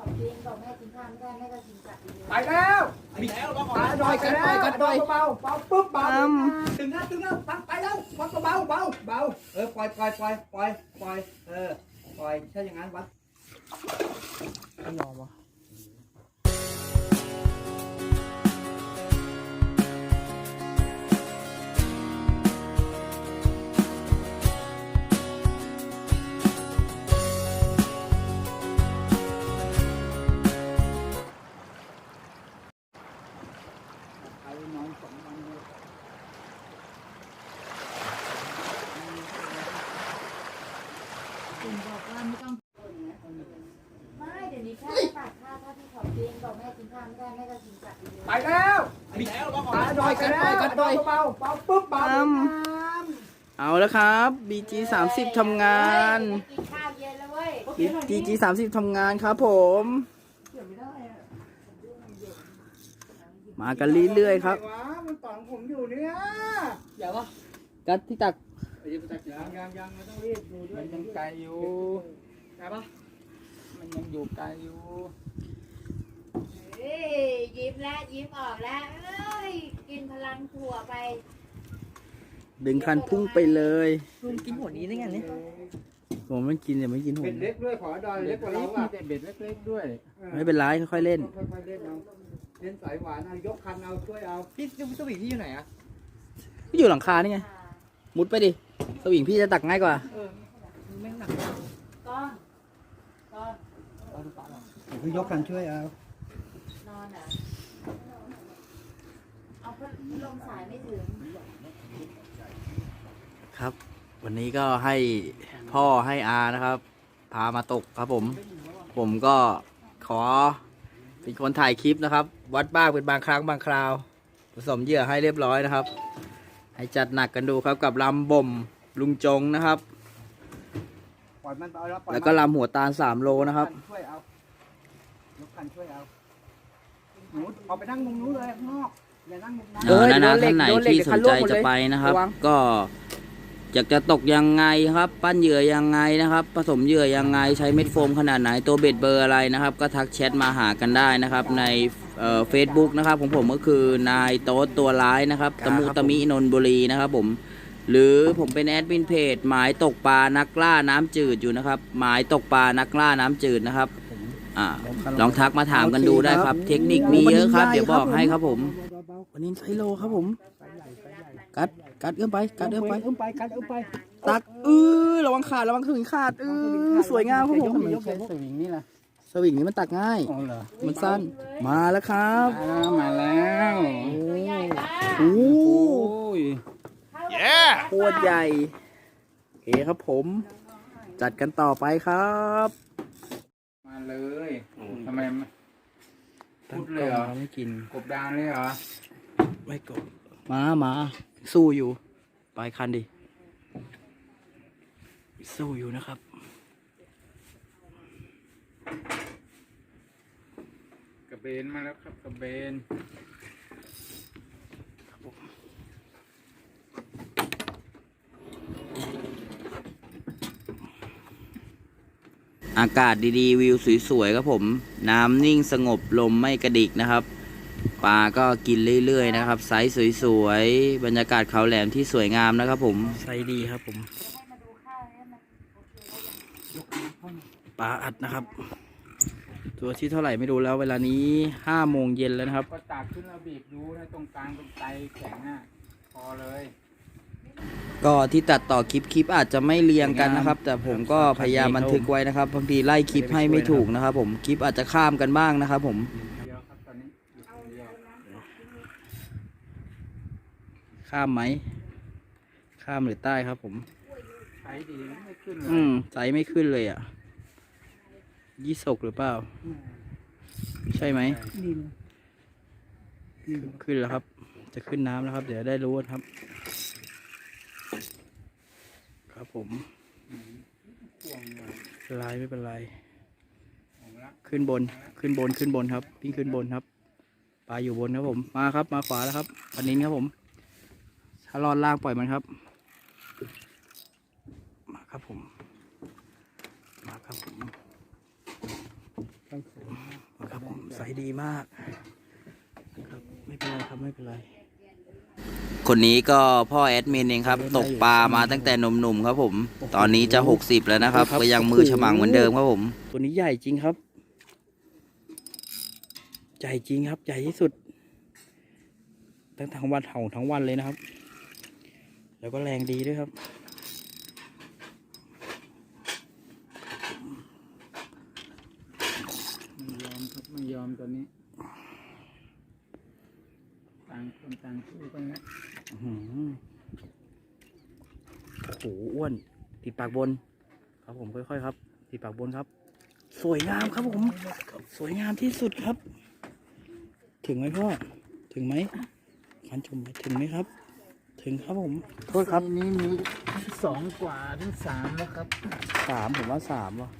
ของจริงบอกแม่กินข้าวไม่ได้แม่ก็กินกลับอยู่ไปแล้วตายหน่อยกันแล้วเบาเบาเบาปุ๊บเบาถึงแล้วถึงแล้วปังไปแล้ววัดเบาเบาเบาเออปล่อยปล่อยปล่อยปล่อยปล่อยเออปล่อยใช่อย่างนั้นวัดไม่ยอมวะ ปุ๊บเบาเอาแล้วครับ BG 30ทำงาน กินข้าวเย็นแล้วเว้ย BG 30ทำงานครับผม มากันเรื่อยๆครับวะมันตอนผมอยู่เนี่ยอย่าวะกัดที่ตักยังยังยังไม่ต้องรีบดูด้วยมันยังไกลอยู่ใช่ปะมันยังอยู่ไกลอยู่เอ้ยยิ้มแล้วยิ้มออกแล้วเอ้ย กินพลังถั่วไป ดึงคันพุ่งไปเลยลุงกินหัวนี้ได้ไงเนี่ยผมไม่กินอย่าไม่กินผเป็มนเล็กด้วยขอดอยเล็กกว่าเราอะเบ็ดเล็กๆด้วยไม่เป็นไรค่อยๆเล่นค่อยๆเล่นเอาเล่นสายหวานเอายกคันเอาช่วยเอาพี่สวีทพี่อยู่ไหนอะพี่อยู่หลังคานี่ไงมุดไปดิสวิงพี่จะตักง่ายกว่าแม่งหนักก้อนก้อนคือยกคันช่วยเอานอนอะเอาพัดลมสายไม่ถึง ครับ วันนี้ก็ให้พ่อให้อานะครับ พามาตกครับผม ผมก็ขอเป็นคนถ่ายคลิปนะครับ วัดบ้างเป็นบางครั้งบางคราว ผสมเหยื่อให้เรียบร้อยนะครับ ให้จัดหนักกันดูครับกับลำบ่มลุงจงนะครับ ปล่อยมันไปเอาแล้วปล่อยแล้วก็ลำหัวตาล3โลนะครับยกช่วยเอายกคันช่วยเอาหนูเอาไปนั่งมุมนู้นเลยข้างนอกอย่านั่งมุมนั้น เออนานาท่านไหนที่สนใจจะไปนะครับระวังก็ อยากจะตกยังไงครับ ปั้นเหยื่อยังไงนะครับ ผสมเหยื่อยังไงใช้เม็ดโฟมขนาดไหนตัวเบ็ดเบอร์อะไรนะครับ ก็ทักแชทมาหากันได้นะครับ ในเฟซบุ๊กนะครับของผมก็คือนายโต๊ดตัวร้ายนะครับตะมุตะมินนทบุรีนะครับผมหรือผมเป็นแอดมินเพจหมายตกปลานักล่าน้ำจืดอยู่นะครับ หมายตกปลานักล่าน้ำจืดนะครับอ่าลองทักมาถามกันดูได้ครับ เทคนิคมีเยอะครับ เดี๋ยวบอกให้ครับผม วันนี้ไซโลครับผม กัด กัดเอื้อมไป กัดเอื้อมไป เอื้อมไปกันเอื้อมไปตักเออระวังขาดระวังสวิงขาดเออสวยงามครับผมยกใส่สวิงนี่นะสวิงนี้มันตักง่าย อ๋อเหรอมันสั้น มาแล้วครับอ่ามาแล้วตัวใหญ่มากโอ้ยเย้โคตรใหญ่โอเคครับผม จัดกันต่อไปครับ มาเลยทำไมไม่พูดเลยเหรอไม่กิน กบดานเลยเหรอ ไม่กดมามา สู้อยู่ไปคันดิ สู้อยู่นะครับ กระเบนมาแล้วครับกระเบนอากาศดีๆ วิวสวยๆครับผม น้ำนิ่งสงบลมไม่กระดิกนะครับ ปลาก็กินเรื่อยๆนะครับ ไซส์สวยๆ บรรยากาศเขาแหลมที่สวยงามนะครับผมไซส์ดีครับผมปลาอัดนะครับ ตัวที่เท่าไหร่ไม่รู้แล้ว เวลานี้ห้าโมงเย็นแล้วนะครับ ก็ตากขึ้นแล้วบีบดูนะตรงกลางตรงไตแข็งอะพอเลยก็ที่ตัดต่อคลิปคลิปอาจจะไม่เรียงกันนะครับ แต่ผมก็พยายามบันทึกไว้นะครับบางทีไล่คลิปให้ไม่ถูกนะครับ ผมคลิปอาจจะข้ามกันบ้างนะครับ ผม เดียวครับตอนนี้อยู่คนเดียว ข้ามไหม ข้ามหรือใต้ครับผม ใช้ดีไม่ขึ้นเลอืยมไซส์ไม่ขึ้นเลยอะ ยี่สกหรือเปล่า ใช่ไหมขึ้นแล้วครับ จะขึ้นน้ำแล้วครับ เดี๋ยวได้รู้ครับ ครับผม ห่วงเลยเป็นไรไม่เป็นไรห่วงละขึ้นบน ขึ้นบน ขึ้นบนครับพี่ขึ้นบนครับ ปลาอยู่บนครับผม มาครับ มาขวาแล้วครับปันนินครับผม ถ้ารอดล่างปล่อยมันครับ มาครับผม มาครับผมครับผมใสดีมากครับไม่เป็นไรครับไม่เป็นไร คนนี้ก็พ่อแอดมินเองครับ ตกปลามาตั้งแต่หนุ่มๆครับผม ตอนนี้จะหกสิบแล้วนะครับ ก็ยังมือฉมังเหมือนเดิมครับผม ตัวนี้ใหญ่จริงครับ ใหญ่จริงครับ ใหญ่ที่สุด ทั้งทั้งวันเห่าทั้งวันเลยนะครับ แล้วก็แรงดีด้วยครับ ไม่ยอมครับไม่ยอมตัวนี้ ต่างคนต่างสู้กันนะอื้อหือโอ้โหอ้วน ติดปากบน ครับผมค่อยๆครับ ติดปากบนครับ สวยงามครับผม สวยงามที่สุดครับ ถึงไหมพ่อ ถึงไหมคันชมไหมถึงไหมครับ ถึงครับผมโทษครับทีนี้มีสองกว่าถึงสามแล้วครับสามผมว่าสามว่ะ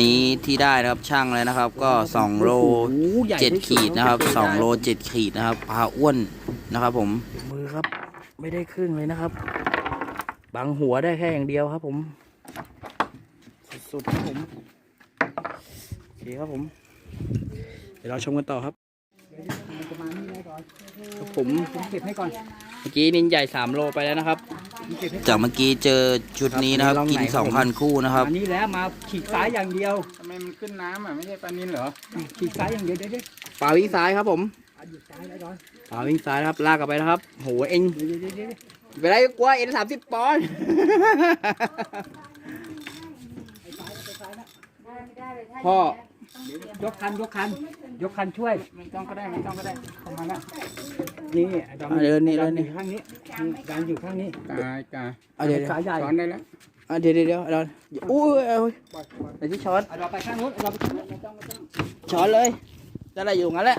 นี้ที่ได้นะครับช่างเลยนะครับ ก็สองโลเจ็ดขีดนะครับสองโลเจ็ดขีดนะครับปลาอ้วนนะครับ ผมมือครับ ไม่ได้ครึ่งเลยนะครับบังหัวได้แค่อย่างเดียวครับผม สุดๆครับผมโอเคครับผม เดี๋ยวเราชมกันต่อครับ ประมาณนี้เลยก่อนครับผมผมเก็บให้ก่อนเมื่อกี้นินใหญ่สามโลไปแล้วนะครับผมเก็บให้จากเมื่อกี้เจอชุดนี้นะครับ กินสองพันคู่นะครับ อันนี้แล้วมาขีดซ้ายอย่างเดียวทำไมมันขึ้นน้ำอะไม่ใช่ปลานินเหรอขีดซ้ายอย่างเดียวเดี๋ยวเดี๋ยวปลาวิ่งซ้ายครับผมเอาหยุดซ้ายไว้ก่อนปลาวิ่งซ้ายนะครับลากกลับไปนะครับ โหเอ็งเดี๋ยวเดี๋ยวเดี๋ยวไปไรกลัวเอ็นสามสิบปอนด์ได้ไม่ได้เลยถ้าพ่อ ยกคันยกคัน ยกคันช่วยไม่ต้องก็ได้ไม่ต้องก็ได้เข้ามาแล้วนี่ดำอะเดินนี่เดินนี่อยู่ข้างนี้ดันอยู่ข้างนี้กายกายเอาเดี๋ยวเดี๋ยวสายใหญ่สอนได้แล้วอะเดี๋ยวเดี๋ยวเดี๋ยวเราอุ้ยเอาเดี๋ยวที่ช้อนเอาเราไปข้างนู้นเอาเราไปข้างนู้นไม่ต้องไม่ต้องช้อนเลยจะได้อยู่งั้นแหละ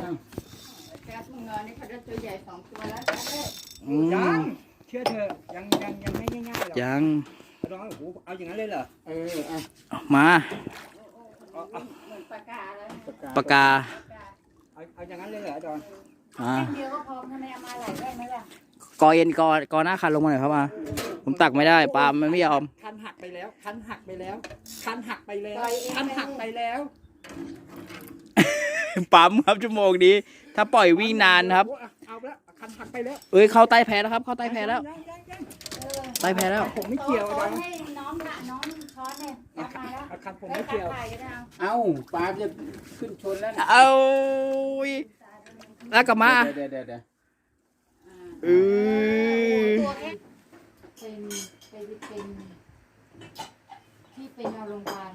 แกทุ่งนอนนี่เขาได้ตัวใหญ่สองตัวแล้วแกอืมยังเชื่อเธอะยังยังยังไม่ง่ายๆหรอกยังเอาดองโอ้โหเอาอย่างนั้นเลยเหรอเอออะมา เอาเอาเหมือนปากกาเลยปากกาเอาเอาอย่างนั้นเลยเหรอดอนอ่าเดียวก็พอทำไมเอามาหลายได้ไหมล่ะกอเอ็นกอกอหน้าคันลงมาหน่อยครับมาผมตักไม่ได้ปลามันไม่ยอมคันหักไปแล้ว คันหักไปแล้ว คันหักไปแล้วปล่อยเองคันหักไปแล้วปั๊มครับชั่วโมงนี้ ถ้าปล่อยวิ่งนานครับโอ้อะเอาแล้วคันหักไปแล้ว เอ้ยเข้าใต้แพแล้วครับ เข้าใต้แพแล้วยังยังยังเออใต้แพแล้ว ผมไม่เกี่ยวช้ออะนดองให้น้องน่ะน้องช้อนเนี่ย เอามาแล้วเอาคันผมให้ไม่ตาเกี่ยวไข่ก็ได้เอาเอาปลาจะขึ้นชนแล้วนะเอาแล้วกลับมาเดี๋ยวเดี๋ยวเดี๋ยวเออตัวแค่เป็นเป็นเป็นที่เป็นเอาโรงพยาบาล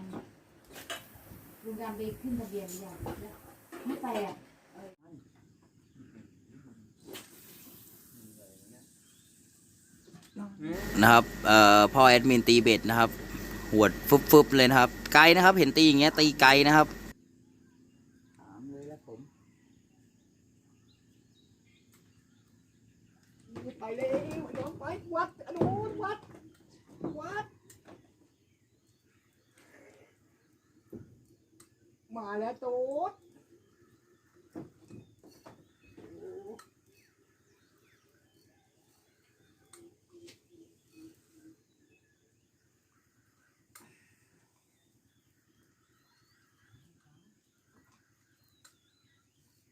โรงพยาบาลไปขึ้นทะเบียนหรือยังไม่ไปอะนะครับเอ่อพ่อแอดมินตีเบ็ดนะครับ หวดฟึบๆเลยนะครับ ไกลนะครับ เห็นตีอย่างเงี้ยตีไกลนะครับ ถามเลยแล้วผมไปเลยเดี๋ยวไปวัดอนุวัด วัด มาแล้วโต๊ด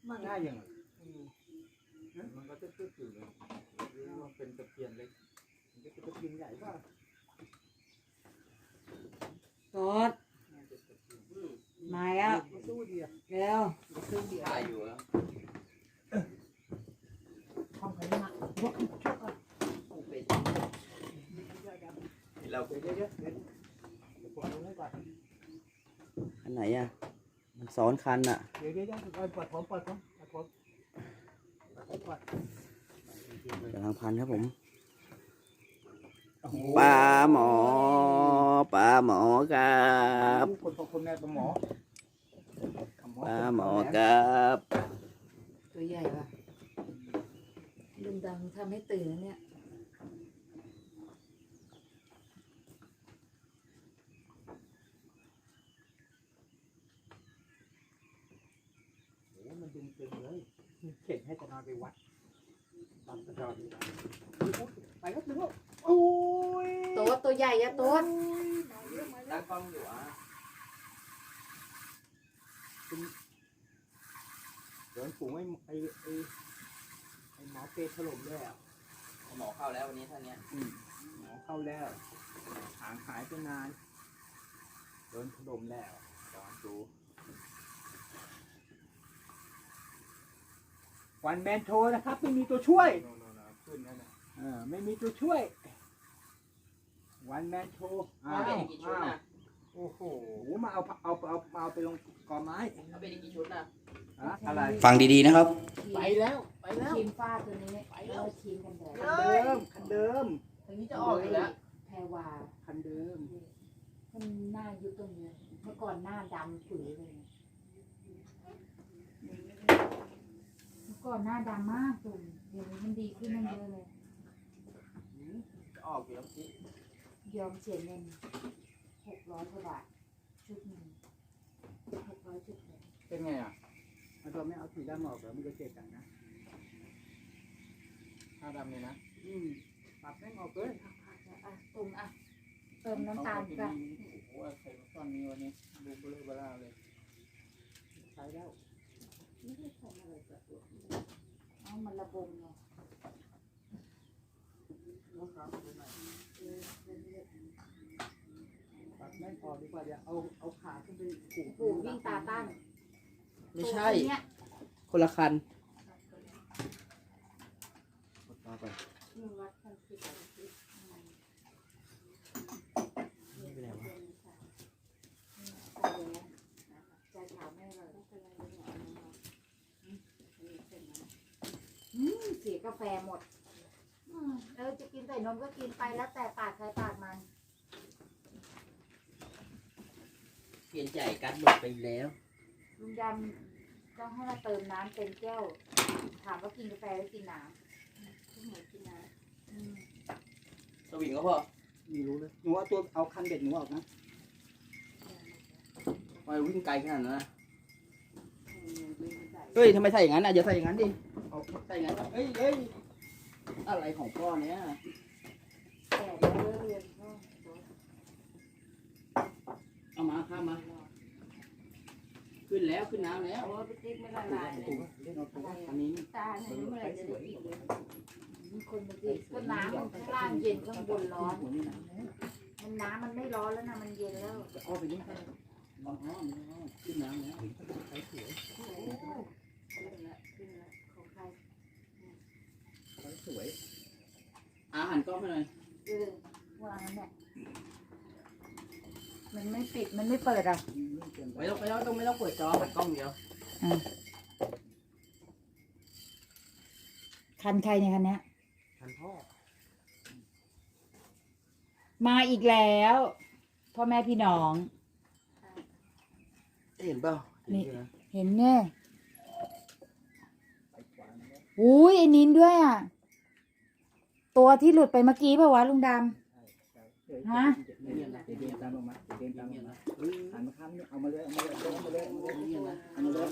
มันง่ายยังไงมันก็ตึ๊ดๆอยู่เลยมันเป็นตะเพียนเล็กมันเป็นตะเพียนใหญ่ป่ะกดมาแล้วสู้ดีอะเร็วสู้ดีอะทำใครมายกขึ้นชกอะเราเดี๋ยวเดี๋ยวเดี๋ยวเดี๋ยวผมเอาไว้ก่อนอันไหนอะ มันซ้อนคันอะเดี๋ยวเดี๋ยวเดี๋ยวเอาปล่อยผมปล่อยผมปล่อมปล่อยผมปล่อยกำลังพันครับผมโอ้โหปลาหมอปลาหมอครับคนพอคนแม่ปลาหมอปลาหมอครับตัวใหญ่ว่ะลุงดังทำให้ตื่นนะเนี่ย โอ้โหมันดึงตึงเลยเข็นให้ตะนอนไปวัดตามตะนอนดีกว่าไปแล้วถึงแล้วโอ้ยโต๊ดตัวใหญ่อะโต๊ดมาเยอะมาตั้งกล้องอยู่อะเดี๋ยวฝูงไอ้ไอ้ไอ้ไอ้หมอเปรตถล่มด้วยอะหมอเข้าแล้ววันนี้ท่านเนี้ยอืมหมอเข้าแล้วหางหายไปนานโดนถล่มแล้วตอนดู วันแมนโชว์นะครับ ไม่มีตัวช่วยโน่นๆๆขึ้นแล้วนะเออไม่มีตัวช่วย วันแมนโชว์อ้าเอาวไปอีกกี่ชุดอ้าวนะโอ้โหมาเอาเอาเอาเอาเอาไปลงกอไม้เอาไปอีกกี่ชุดนะอะอะไรฟังดีๆนะครับ ไปแล้วไปแล้ว ครีมฟ้าตัวนี้แล้ว ครีมกันแดดคันเดิมคันเดิมทางนี้จะออกอยู่แล้วแพรวาคันเดิมมันหน้ายุบตรงเนี้ยเมื่อก่อนหน้าดำปุ๋ยเลยเมื่อ ก่อนหน้าดำมากตุ่มเดี๋ยวนี้มันดีขึ้นมันเยอะเลยจะออกอยู่แล้วพี่ยอมเสียเงินหกร้อยกว่าบาทชุดหนึ่งหกร้อยชุดเลยเป็นไงอะมันตัวไม่เอาสีดำออกเหรอมันจะเจ็บกันนะผ้าดำเลยนะอืมปรับแม่งออกเลยอะตุ่มอะเติมน้ำตาลกักันโอ้โหใส่มาก้อนนี้วันนี้ดูเบลอเบลาเลยใช้แล้วไม่ได้ใส่อะไรกับตัว เอามันระบมเนาะนะครับปรับแม่งออกดีกว่าเดี๋ยวเอาเอาขาขึ้นไปผูกปูวิ่งตาตั้งไม่ใช่ ตัวเนี้ยคนละคัน ตาไป หนึ่งวัดพันสิบวัดสิบอืม ไม่เป็นไรวะ ใส่แล้วใจขาวไม่เลยอืมเสียกาแฟหมดอืมเออจะกินใส่นมก็กินไปแล้วแต่ปากใครปากมัน เปลี่ยนใจกันหมดไปแล้ว ลุงดำต้องให้มาเติมน้ำเต็มแก้ว ถามว่ากินกาแฟหรือกินน้ำเหมือนกินน้ำอืมสวิงก็พอไม่รู้เลยหนูเอาตัวเอาคันเด็ดหนูออกนะไมาวิ่งไกลขนาดนั้นนะอืมไม่ได้ใส่เฮ้ยทำไมใส่อย่างนั้นอะอย่าใส่อย่างนั้นดิเอา ใส่อย่างนั้นเฮ้ยเฮ้ยอะไรของพ่อเนี้ยแต่แล้วเรียนก็เอามาข้ามมา ขึ้นแล้วขึ้นน้ำแล้วโอ้ไปติ๊กไม่ละลายเลยเล่นเอาตัวอันนี้ตาเนี่ยเมื่อไหร่จะได้กินเลยมีคนมาดิก็น้ำมันข้างล่างเย็นข้างบนร้อนหัวนี่นะมันน้ำมันไม่ร้อนแล้วนะมันเย็นแล้วจะเอาไปนี่อ๋อขึ้นน้ำแล้วใช้สวยโอ้โหขึ้นละขึ้นละของใครใช้ สวยอาหันกล้องให้หน่อยเออวางเนี่ยมันไม่ปิดมันไม่เปิดอะอืมเกินไปไม่ต้องไม่ต้องไม่ต้องเปิดจอหันกล้องเดียวคันใครเนี่ยคันเนี้ยคันพ่อมาอีกแล้ว พ่อแม่พี่น้อง เห็นเปล่านี่ เห็นไหมเห็นเนี่ยไปขวานะอุ้ยไอ้นินด้วยอะ ตัวที่หลุดไปเมื่อกี้ป่าวะลุงดฮะเดี๋ยวเดินเดินตามลงมาเดี๋ยวเดินตามลงมาหันมาข้างนี้เอามาเลยเอามาเลยเอามาเลยเอามาเลยเอามาเลย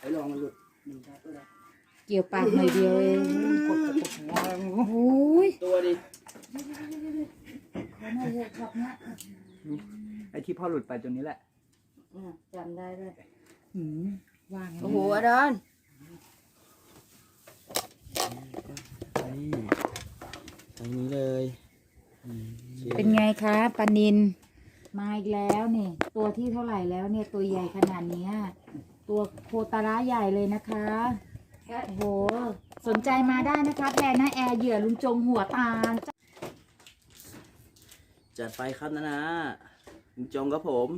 ไอ้ลองมันหลุดหนึ่งครับตัวละำเกี่ยวปากหน่อยเดียวเองกดกดกดงอโอ้ยตัวดิขอหน่อยเถอะครับเนี่ยไอ้ที่พ่อหลุดไปตัวนี้แหละอะจำได้ด้วยหืมว่างโอ้โหอาดอน นี่ทางนี้เลยอืมโอเคเป็นไงคะปานินมาอีกแล้วนี่ ตัวที่เท่าไหร่แล้วเนี่ยตัวใหญ่ขนาดเนี้ยตัวโคตาระใหญ่เลยนะคะโอ้โหสนใจมาได้นะคะแพรนะแอร์เหยื่อลุงจงหัวตาลจัดไปครับนะนะลุงจงครับผม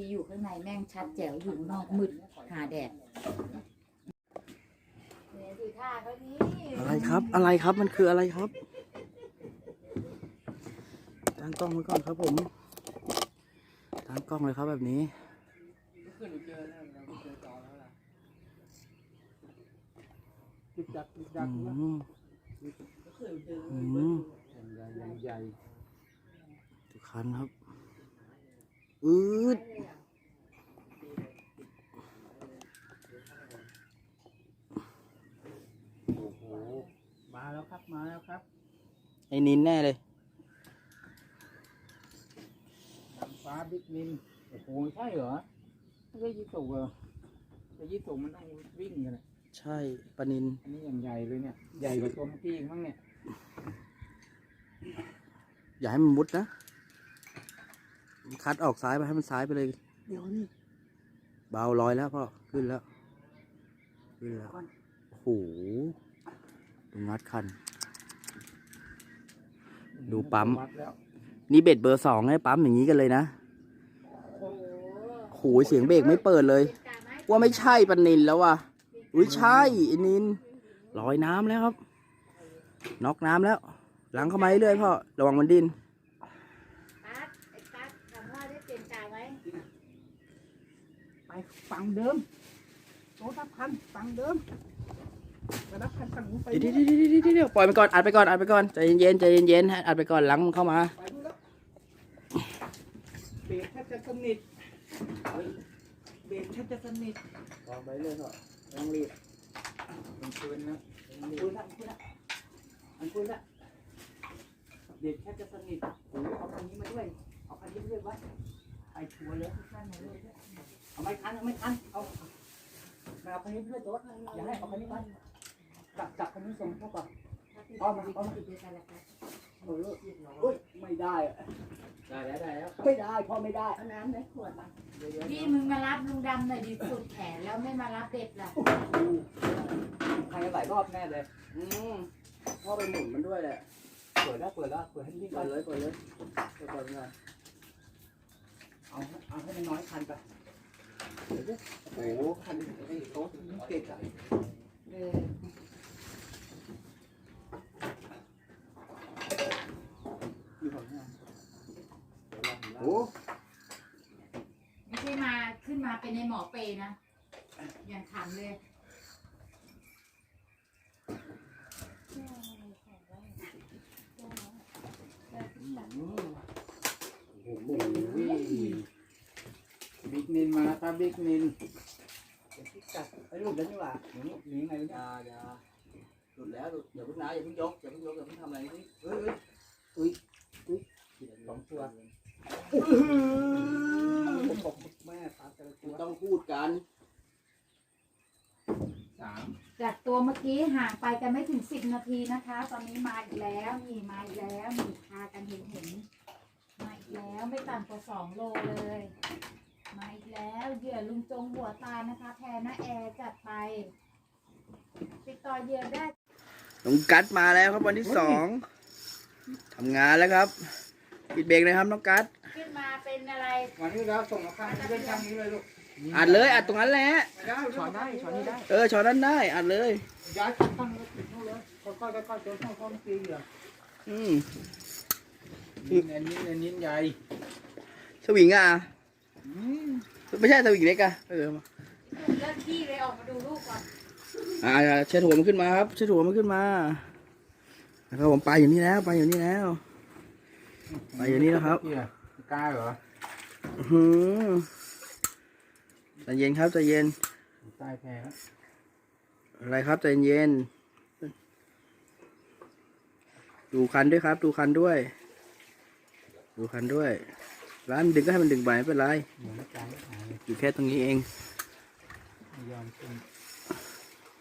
ที่อยู่ข้างในแม่งชัดแจ๋วอยู่ข้างนอกมืดหาแดดเนี่ยดูท่าเขานี้อะไรครับ อะไรครับ มันคืออะไรครับตั้งกล้องไว้ก่อนครับผมตั้งกล้องเลยครับแบบนี้ขึ้นเจอแล้วเราเจอจอแล้วล่ะจิกจักจิกจัอืกนะมอืมใหญ่ใหญ่ใหญ่ทุกคันครับ อืดโอ้โหมาแล้วครับ มาแล้วครับ ไอ้นินแน่เลยดำฟ้าบิ๊กนิน โอ้โห ใช่เหรอ ไม่ใช่ยี่สุกเหรอแต่ยี่สุกมันต้องวิ่งกันอะใช่ปลานิน อันนี้อย่างใหญ่เลยเนี่ย ใหญ่กว่าตัวเมื่อกี้อีกมั้งเนี่ย อย่าให้มันมุดนะ คัดออกซ้ายไปให้มันซ้ายไปเลย เดี๋ยวนี่เบาลอยแล้วพ่อขึ้นแล้ว ขึ้นแล้วโอ้โหดูงัดคัน ดูปั๊ม วัดแล้วนี่เบ็ดเบอร์สองให้ปั๊มอย่างนี้กันเลยนะโอ้โหโอ้โหเสียงเบรกไม่เปิดเลยเป็นการไหมว่าไม่ใช่ปลานินแล้วว่ะ อุ้ยใช่ไอ้นินลอยน้ำแล้วครับ น็อกน้ำแล้ว หลังเข้ามาเรื่อยๆพ่อระวังมันดิน ตั๊ดไอ้ตั๊ดถามว่าได้เปลี่ยนกาไหม ไปฝั่งเดิมโต๊ะรับพันฝั่งเดิมไปรับพันฝั่งนู้นไปเดี๋ยวเดี๋ยวเดี๋ยวเดี๋ยวเดี๋ยวปล่อยมันก่อนอัดไปก่อนอัดไปก่อนใจเย็นๆใจเย็นๆให้อัดไปก่อนหลังมันเข้ามาไปนู่นแล้วเบรกแทบจะสนิทเฮ้ยเบรกแทบจะสนิทวางไปเรื่อยพ่อต้องรีบมันคืนนะคุยละคุยละอันคุยละเบรกแทบจะสนิทโอ้ยเอาคันนี้มาด้วยเอาคันนี้มาด้วยวะไอ้ชัวร์เลยคันไหนเลย เอาไม่ทันเอาไม่ทันเอามาเอาคันนี้มาด้วยโต๊ะอย่าให้เอาคันนี้ไปจับจับคันนี้ส่งเข้าก่อนเอามาเอามาติดด้วยกันแล้วกันเออเฮ้ยไม่ได้อะได้แล้วได้แล้วไม่ได้พ่อไม่ได้เอาน้ำในขวดมาพี่มึงมารับลุงดำหน่อยดิสุดแขนแล้วไม่มารับเด็ดล่ะใครหลายรอบแน่เลยอืมพ่อไปหมุนมันด้วยแหละเปิดแล้วเปิดแล้วเปิดให้นี่ก่เปิอนดเลยเปิดเลยเปิดก่อนก่อนเอาเอาให้มันน้อยคันไปเดี๋ยวดิ โอ้โหคันนี้ไอ้โต๊ะนี่เกะกะเอออยู่ของงานโอ้ไม่ใช่มาขึ้นมาเป็นในหมอเปรย์นะ อย่างขำเลยโอ้โห บิ๊กนินมาแล้วครับบิ๊กนินเดี๋ยวพี่จัดไอ้รูปนั้นนี่หว่าหนูหนีไงวะอเนี่ยย่าอย่าหลุดแล้วหลุดอย่าเพิ่งนะอย่าเพิ่งยกอย่าเพิ่งยกอย่าเพิ่งทำอะไรนี่เฮ้ยเฮ้ยอุ้ยอุ้ยสองตัวผมบอกแม่ปลาแต่ละตัวต้องพูดกันสามจากตัวเมื่อกี้ห่างไปกันไม่ถึงสิบนาทีนะคะ ตอนนี้มาอีกแล้วนี่มาอีกแล้วนี่พากันเห็นเห็นมาอีกแล้วไม่ต่ำกว่าสองโลเลย มาอีกแล้วเหยื่อลุงจงหัวตาลนะคะ แพรนะแอร์จัดไป ติดต่อเหยื่อได้น้องกัดมาแล้วครับวันที่สองทำงานแล้วครับ ปิดเบรกเลยครับน้องกัดขึ้นมาเป็นอะไรวันนี้แล้วส่งมาข้างนี้เป็นข้างนี้เลยลูกอัดเลยอัดตรงนั้นแหละ ไม่ได้ช้อนได้ช้อนนี้ได้ เออช้อนนั้นได้อัดเลย ย้ายข้างข้างเลยปิดนู่นเลยค่อยๆค่อยๆเจอข้างข้างตีเหยื่ออืมนี่อันนี้อันนี้ใหญ่สวิงอะอืม ไม่ใช่สวิงเล็กอะเออมาเลิกขี้เลยออกมาดูลูกก่อนอ่าเช็ดหัวมันขึ้นมาครับเช็ดหัวมันขึ้นมาแล้วผมไปอยู่นี่แล้ว ไปอยู่นี่แล้ว ไปอยู่นี่แล้วครับเหี้ยกล้าเหรออื้อหือใจเย็นครับใจเย็นใต้แพแล้วอะไรครับใจเย็น ดูคันด้วยครับ ดูคันด้วย ดูคันด้วย ร้านมันดึงก็ให้มันดึงไปไม่เป็นไรเหมือนกลางหายอยู่แค่ตรงนี้เองไม่ยอมขึ้น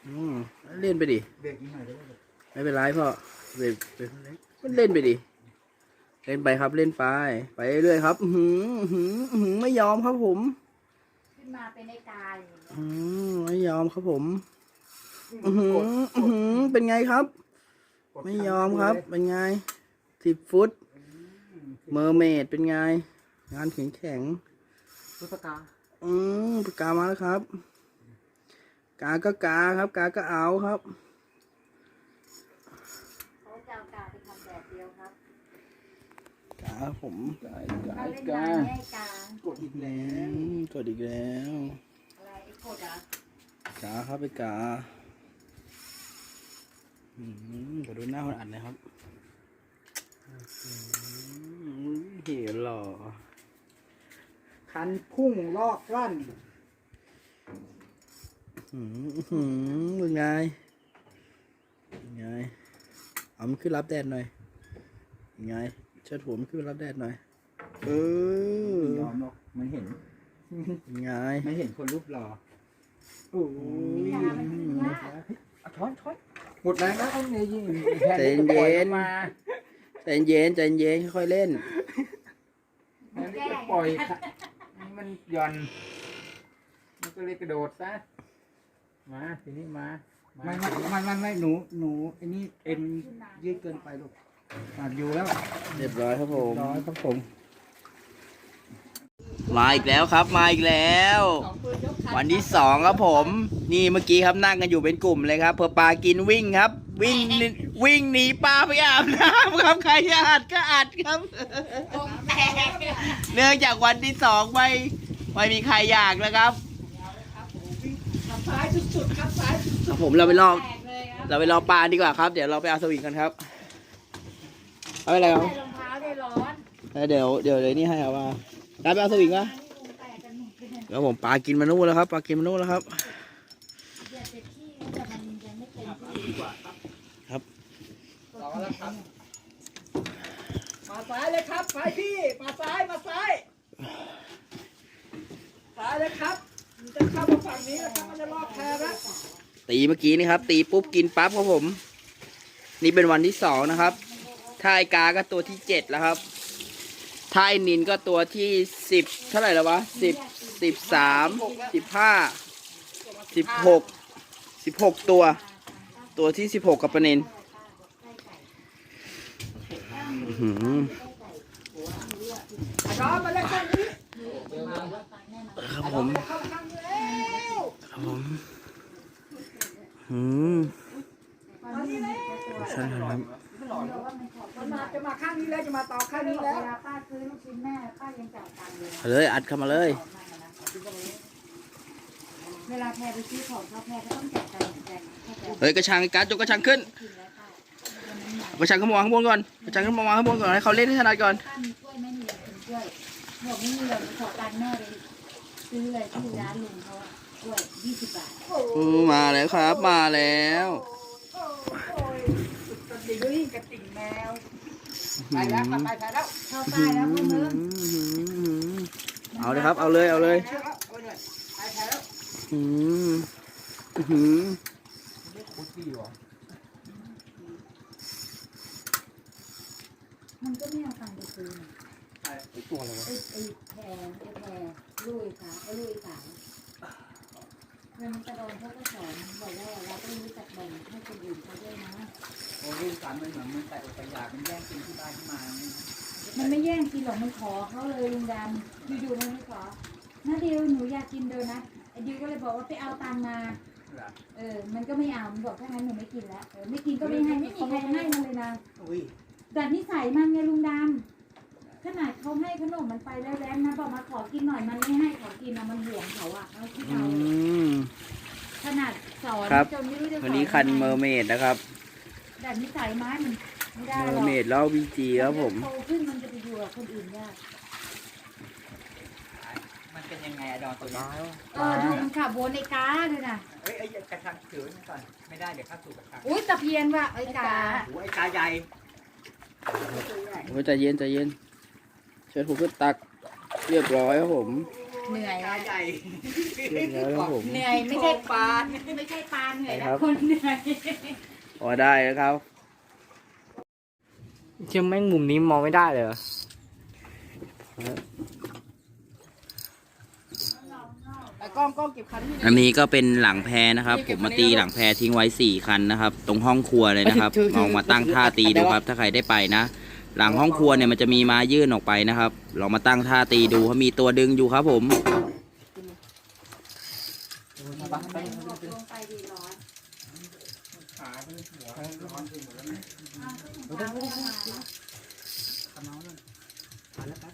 อืมเล่นไปดิเบรกนิดหน่อยได้ไหมไม่เป็นไรพ่อเล่นไปมันเล่นไปดิเล่นไปครับเล่นไป ไปเรื่อยๆครับอื้อหืออื้อหืออื้อหือไม่ยอมครับผมขึ้นมาเป็นในกายอย่างเงี้ยอืมไม่ยอมครับผมอือหืออื้อหือเป็นไงครับ ไม่ยอมครับเป็นไงสิบฟุตเมอร์เมดเป็นไง งานแข็งแข็งพุทธกาๆอืมปากกามาแล้วครับ กาก็กาครับ กาก็เอาครับเขาจะเอากาไปทำแบบเดียวครับกาผมไก่ถ้าไก่เล่นกาน้ำเนี่ยกากดอีกแล้อืวมกดอีกแล้วอะไรไอ้โคดอะกาครับไปกาอืมขอดูหน้าคนอัดหนะครับอืมเหี้ยหล่อ คันพุ่งลอกลั่นอืมหืมเป็นไงเป็นไงเอามันขึ้นรับแดดหน่อยไงเชิดหัวมันขึ้นรับแดดหน่อย เออยอมหรอกมันเห็นไงไม่เห็นคนรูปหล่อโอ้ยยามันขึ้นยากเอาช้อนช้อนหมดแรงแล้วเอาเนี่ยยิงใจเย็นมาใจเย็นใจเย็นค่อยเล่นแทนที่จะปล่อยค่ะ มันหย่อน มันก็เลยกระโดดซะ มาทีนี้มาไม่ไม่ไม่ไม่ไม่หนูหนูไอ้นี่เอ็นยืดเกินไปลูกอะอยู่แล้ว เรียบร้อยครับผม ร้อยครับผม มาอีกแล้วครับมาอีกแล้ว วันที่สองครับผม นี่เมื่อกี้ครับนั่งกันอยู่เป็นกลุ่มเลยครับเพอปลากินวิ่งครับ วิ่งหนีวิ่งหนีปลาไปอาบน้ำครับใครจะอัดก็อัดครับเนื่องจากวันที่สองไม่ไม่มีใครอยากนะครับครับผมเราไปรอเราไปรอปลาดีกว่าครับ เดี๋ยวเราไปเอาสวิงกันครับเอาไปอะไรครับใส่รองเท้าได้ร้อนแล้วเดี๋ยวเดี๋ยวเลยนี่ให้เอามา การไปเอาสวิงวะอันนี้คงแตกกันหมดเลยแล้วผมปลากินมานู่นแล้วครับปลากินมานู่นแล้วครับเดี๋ยวจะขี้แต่มันยังไม่เต็มที่รอแล้วครับมาซ้ายเลยครับไปพี่มาซ้ายมาซ้ายซ้ายเลยครับมันจะเข้ามาฝั่งนี้แล้วครับมันจะรอบแพรแล้วตีเมื่อกี้นี่ครับ ตีปุ๊บกินปั๊บครับผม นี่เป็นวันที่สองนะครับถ้าไอกาก็ตัวที่เจ็ดแล้วครับ ถ้าไอนินก็ตัวที่สิบเท่าไหร่แล้ววะสิบสิบสามสิบห้าสิบหกสิบหกตัว ตัวที่สิบหกกับปะเนินอื้อหือย้อนมครับผมครับผมอืมใช่ครับ มันมาจะมาข้างนี้แล้วจะมาต่อข้างนี้แล้วเวลาป้าซื้อลูกชิ้นแม่ป้ายังจ่ายตังค์เลยเอาเลยอัดเข้ามาเลย เวลาแพรไปซื้อของเขาแพรก็ต้องจ่ายตังค์เหมือนกันเข้าใจเฮ้ยกระชังการดยกกระชังขึ้นกินแล้วป้ากระชังขึ้นมาวางข้างบนก่อนกระชังขึ้นมาวางข้างบนก่อนให้เขาเล่นให้ถนัดก่อนป้ามีกล้วยไหมมีอะไรกินกล้วยบอกไม่มีเลยขอตังค์แม่เลยซื้อเลยที่ร้านลุงเขาอะกล้วยยี่สิบบาทอือมาแล้วครับ มาแล้วกระดิ่งกระติ่งแมวไปแล้วครับไปแล้วเข้าป้ายแล้วคุณมึงเอาเลยครับ เอาเลยเอาเลยแล้วเอาเลยไปแล้วอืมอื้อหือคุกกี้เหรอมันก็ไม่เอาตังค์ไปซื้อนะไอตัวอะไรวะไอ้ไอ้แพรไอ้แพรลุยขาไอ้ลุยขาเงินกระโดนเขาก็สอนบอก กสันมันเหมือนมันแตกไปอยากมันแย่งกินที่บ้านขึ้นมาเนี่ยมันไม่แย่งกินหรอกมันขอเขาเลยลุงดำอยู่ๆมันไม่ขอน้าดิวหนูอยากกินโดนัทไอ้ดิวก็เลยบอกว่าไปเอาตังค์มาเหรอเออ มันก็ไม่เอา มันบอกถ้างั้นหนูไม่กินแล้วเออไม่กินก็ไม่ให้ไม่มีใครให้มันเลยนะอุ้ยแต่นิสัยมันไงลุงดำขนาดเขาให้ขนมมันไปแล้วแล้วนะบอกมาขอกินหน่อยมันไม่ให้ขอกินนะมันห่วงเขาอะเอาที่อืเอามขนาดสอนครับจนไม่รู้จะสอนวันนี้คันเมอร์เมดนะครับ แต่นิสัยไม้มันไม่ได้เมหอรอร์กเมดแล้ววีจีครับผม โตขึ้นมันจะไปอยู่กับคนอื่นยากมันเป็นยังไงอะดอนตัวนี้เออดูมันขับวนไอ้กาเลยนะเฮ้ยไอ้กระชังถือไว้ก่อน ไม่ได้เดี๋ยวเข้าสู่กระชังอุ้ยตะเพียนว่ะไอ้กาโอ้ไอ้กาใหญ่โอ้ยใจเย็นใจเย็นเชิญผมขึ้นตักเรียบร้อยครับผม เหนื่อยกาแล้วใหญ่เรียบร้อยครับผม เหนื่อยไม่ใช่ปานไม่ใช่ปานเหนื่อยครันะบคนเหนื่อย พอได้แล้วครับเชื่อแม่งมุมนี้มองไม่ได้เลยไอ้กล้องกล้องเก็บคันที่อันนี้ก็เป็นหลังแพนะครับ ผมมาตีหลังแพทิ้งไว้สี่คันนะครับ ตรงห้องครัวเลยนะครับลองมาตั้งท่าตีดูครับ ถ้าใครได้ไปนะ หลังห้องครัวเนี่ยมันจะมีไม้ยื่นออกไปนะครับลองมาตั้งท่าตีดูเขามีตัวดึงอยู่ครับผม ลงไปดีร้อนขาเป็นหัวร้อนขึ้นหมดแล้วนะอ้าวก็ยังพาไม่ได้มาขมเอาเลยมาแล้วค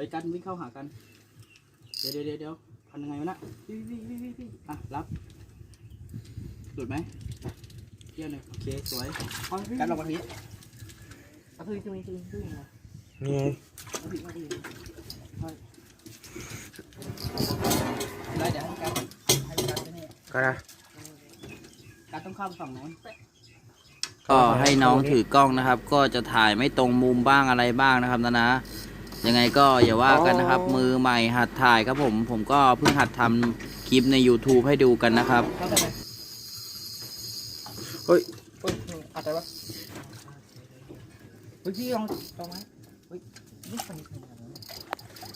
ไหนไปไหนไปคันนี้เอาดิเฮ้ยเจ็บปะเจ็บไหมกาเหรอจ้าเก็บไหมเอาน้ำมันวางค่อยๆนะเดี๋ยวเดี๋ยวเดี๋ยวดูก่อนบิไปนทางไหนมาไวกัดกัดทางนี้เออทางนั้นๆต้นโพโผล่มาโดต้นนปะไทรแล้วแล้วมุมนี้ก็เลยกันวิ่งเข้าหากัน เดี๋ยวเดี๋ยวเดี๋ยวเดี๋ยวพันยังไงวะนะพี่พี่พี่พี่พี่อะรับหลุดไหมเที่ยวหนึ่งโอเคสวยกันลงมาทีเอาคือคือคือคือนี่ไงเอาถึงมาทีได้เดี๋ยวให้การให้การไปนี่ก็นะการต้องเข้าฝั่งโน้นก็ให้น้องถือกล้องนะครับ ก็จะถ่ายไม่ตรงมุมบ้างอะไรบ้างนะครับนะนะ ยังไงก็อย่าว่ากันนะครับ มือใหม่หัดถ่ายครับผม ผมก็เพิ่งหัดทำคลิปใน YouTube ให้ดูกันนะครับ เข้าได้ไหมเฮ้ยเฮ้ยอัดได้ปะเฮ้ยพี่ลองลองไหมเฮ้ยนี่คนนี้คนนี้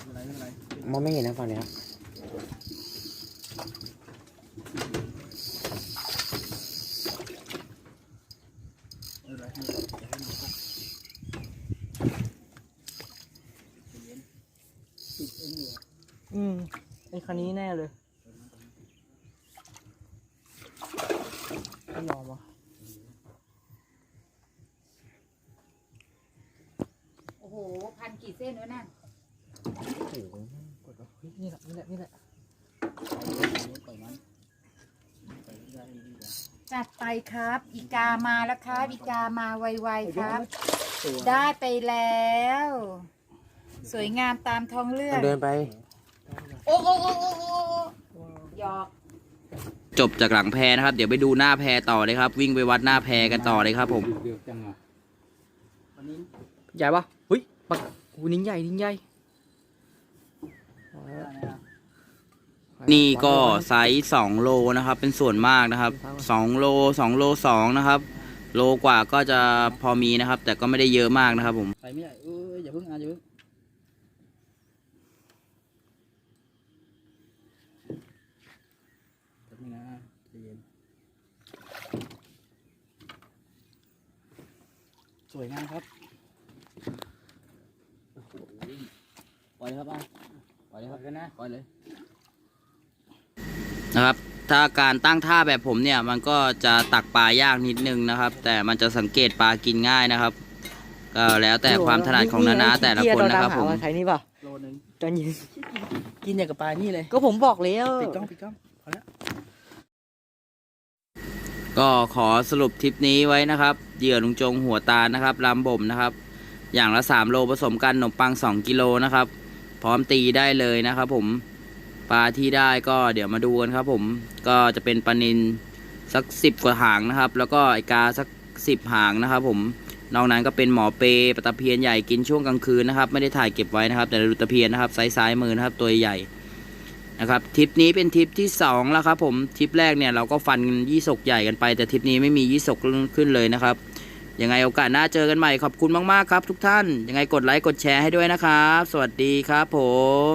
อะไรไม่เป็นไรมองไม่เห็นนะฝั่งนี้ครับ ไม่เป็นไรไม่เป็นไรอย่าให้น้องเข้าติดเอ็นเหลือ อืมไอ้ คันนี้แน่เลยไม่ยอมวะโอ้โห พันกี่เส้นวะนั่นกดวะเฮ้ยนี่แหละ นี่แหละ นี่แหละปล่อยมันปล่อยได้ดีกว่าจัดไปครับ อีกามาแล้วครับอีกามาไวๆครับตัวได้ไปแล้ว สวยงามตามท้องเรื่อง เดินไป โอ้โอ้โอ้โอ้โอ้หยอกจบจากหลังแพนะครับ เดี๋ยวไปดูหน้าแพต่อเลยครับ วิ่งไปวัดหน้าแพกันต่อเลยครับ ผมเดือดจังอะวันนี้ใหญ่ปะเฮ้ยปักหูนิ้งใหญ่นิ้งใหญ่นี่ก็ไซส์สองโลนะครับ เป็นส่วนมากนะครับสองโลสองโลสองนะครับ โลกว่าก็จะพอมีนะครับ แต่ก็ไม่ได้เยอะมากนะครับ ผมใส่ไม่ได้เอ้ยอย่าเพิ่งอะอย่าเพิ่งแป๊บนึงนะใจเย็น สวยงามครับโอ้โหปล่อยครับอะปล่อยเลยครับกันนะปล่อยเลยนะครับ ถ้าการตั้งท่าแบบผมเนี่ย มันก็จะตักปลายากนิดนึงนะครับ แต่มันจะสังเกตปลากินง่ายนะครับ ก็แล้วแต่ความถนัดของนานาแต่ละคนนะครับผมใช้นี่ป่ะโลนึงตอนเย็นกินอย่างกับปลานี่เลย ก็ผมบอกแล้วปิดกล้องปิดกล้องพอแล้ว ก็ขอสรุปทริปนี้ไว้นะครับเหยื่อลุงจงหัวตาลนะครับลำบ่มนะครับ อย่างละ 3 โลผสมกันขนมปัง 2 กิโลนะครับ พร้อมตีได้เลยนะครับ ผมปลาที่ได้ก็เดี๋ยวมาดูกันครับ ผมก็จะเป็นปลานินสัก 10 กว่าหางนะครับ แล้วก็ไอกาสัก 10 หางนะครับ ผมนอกนั้นก็เป็นหมอเปปลาตะเพียนใหญ่กินช่วงกลางคืนนะครับ ไม่ได้ถ่ายเก็บไว้นะครับ แต่ดูตะเพียนนะครับไซส์ซ้ายมือนะครับตัวใหญ่ นะครับทริปนี้เป็นทริปที่สองแล้วครับผมทริปแรกเนี่ยเราก็ฟันยี่สกใหญ่กันไป แต่ทริปนี้ไม่มียี่สกขึ้นเลยนะครับยังไงโอกาสหน้าเจอกันใหม่ขอบคุณมาก ๆ ครับทุกท่าน ยังไงกดไลค์ กดแชร์ให้ด้วยนะครับ สวัสดีครับผม